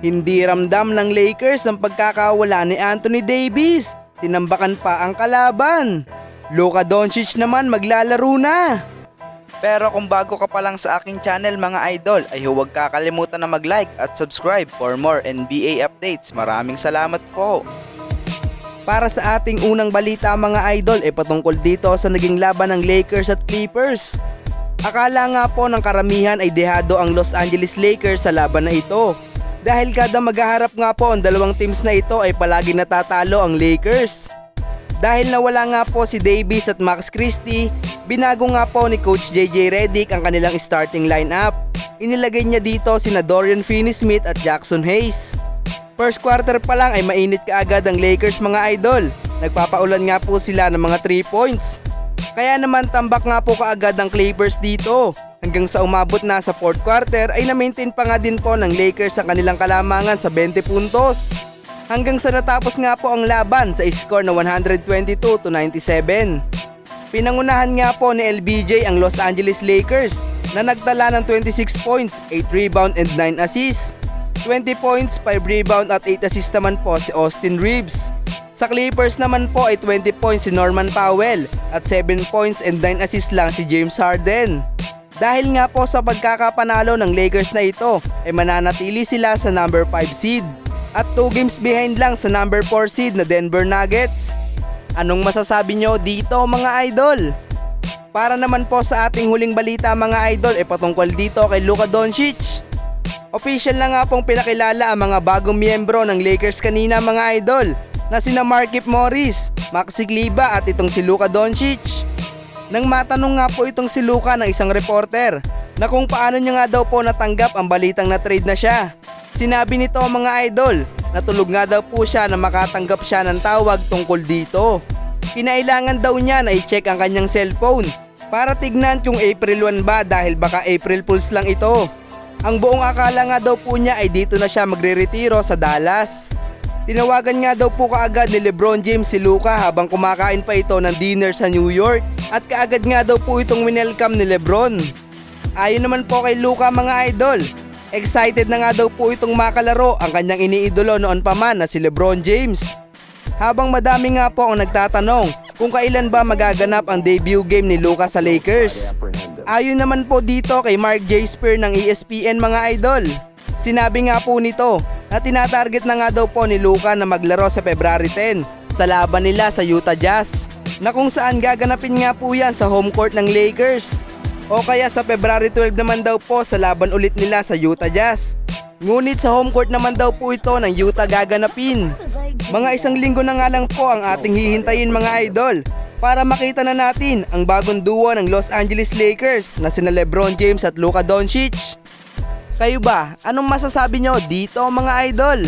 Hindi ramdam ng Lakers ang pagkakawala ni Anthony Davis. Tinambakan pa ang kalaban. Luka Doncic naman maglalaro na. Pero kung bago ka pa lang sa aking channel mga idol ay huwag kakalimutan na mag-like at subscribe for more NBA updates. Maraming salamat po. Para sa ating unang balita mga idol ay patungkol dito sa naging laban ng Lakers at Clippers. Akala nga po ng karamihan ay dehado ang Los Angeles Lakers sa laban na ito. Dahil kada maghaharap nga po ang dalawang teams na ito ay palagi natatalo ang Lakers. Dahil nawala nga po si Davis at Max Christie, binago nga po ni Coach JJ Redick ang kanilang starting lineup. Inilagay niya dito sina Dorian Finney-Smith at Jackson Hayes. First quarter pa lang ay mainit kaagad ang Lakers mga idol. Nagpapaulan nga po sila ng mga 3 points. Kaya naman tambak nga po kaagad ang Clippers dito. Hanggang sa umabot na sa fourth quarter ay na-maintain pa nga din po ng Lakers ang kanilang kalamangan sa 20 puntos. Hanggang sa natapos nga po ang laban sa score na 122 to 97. Pinangunahan nga po ni LBJ ang Los Angeles Lakers na nagtala ng 26 points, 8 rebound and 9 assists. 20 points, 5 rebound at 8 assists naman po si Austin Reeves. Sa Clippers naman po ay 20 points si Norman Powell at 7 points and 9 assists lang si James Harden. Dahil nga po sa pagkakapanalo ng Lakers na ito ay mananatili sila sa number 5 seed at 2 games behind lang sa number 4 seed na Denver Nuggets. Anong masasabi nyo dito mga idol? Para naman po sa ating huling balita mga idol ay patungkol dito kay Luka Doncic. Official na nga pong pinakilala ang mga bagong miyembro ng Lakers kanina mga idol na sina Markif Morris, Maxi Kliba at itong si Luka Doncic. Nang matanong nga po itong si Luka ng isang reporter na kung paano niya nga daw po natanggap ang balitang na trade na siya. Sinabi nito mga idol na tulog nga daw po siya na makatanggap siya ng tawag tungkol dito. Kinailangan daw niya na i-check ang kanyang cellphone para tignan kung April 1 ba dahil baka April Fools lang ito. Ang buong akala nga daw po niya ay dito na siya magre-retiro sa Dallas. Tinawagan nga daw po kaagad ni Lebron James si Luka habang kumakain pa ito ng dinner sa New York at kaagad nga daw po itong winelcome ni Lebron. Ayon naman po kay Luka mga idol, excited na nga daw po itong makalaro ang kanyang iniidolo noon pa man na si Lebron James. Habang madami nga po ang nagtatanong kung kailan ba magaganap ang debut game ni Luka sa Lakers. Ayon naman po dito kay Mark J. Spear ng ESPN mga idol. Sinabi nga po nito na tinatarget na nga daw po ni Luka na maglaro sa February 10 sa laban nila sa Utah Jazz na kung saan gaganapin nga po yan sa home court ng Lakers. O kaya sa February 12 naman daw po sa laban ulit nila sa Utah Jazz. Ngunit sa home court naman daw po ito ng Utah gaganapin. Mga isang linggo na nga lang po ang ating hihintayin mga idol para makita na natin ang bagong duo ng Los Angeles Lakers na sina Lebron James at Luka Doncic. Kayo ba, anong masasabi nyo dito mga idol?